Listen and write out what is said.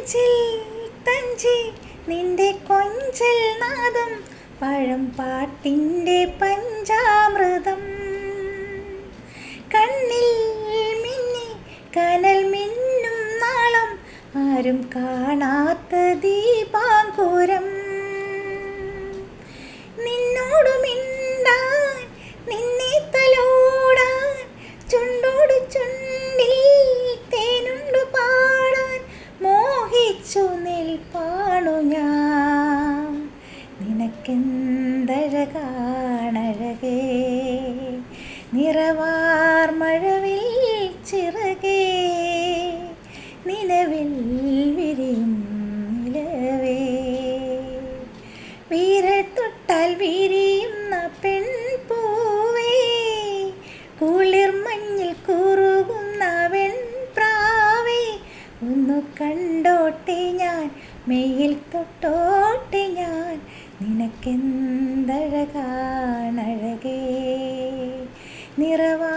നെഞ്ചിൽ തഞ്ചി നിന്റെ കൊഞ്ചൽ നാദം പഴം പാട്ടിന്റെ പഞ്ചാമൃതം. കണ്ണിൽ മിന്നി കനൽ മിന്നും നാളം ആരും കാണാത്ത ദീപാങ്കുരം. മോഹിച്ചു നിൽപ്പാണു ഞാൻ. നിനക്കെന്തഴകാണഴകേ? നിറവാർ മഴവിൽ ചിറകേ? നിലവിൽ വിരിയും നിലവേ. വീരൽ തൊട്ടാൽ ഒന്നു കണ്ടോട്ടെ ഞാൻ മെയ്യിൽ തൊട്ടോട്ടെ ഞാൻ നിനക്കെന്തഴകാണഴകേ നിറവാർ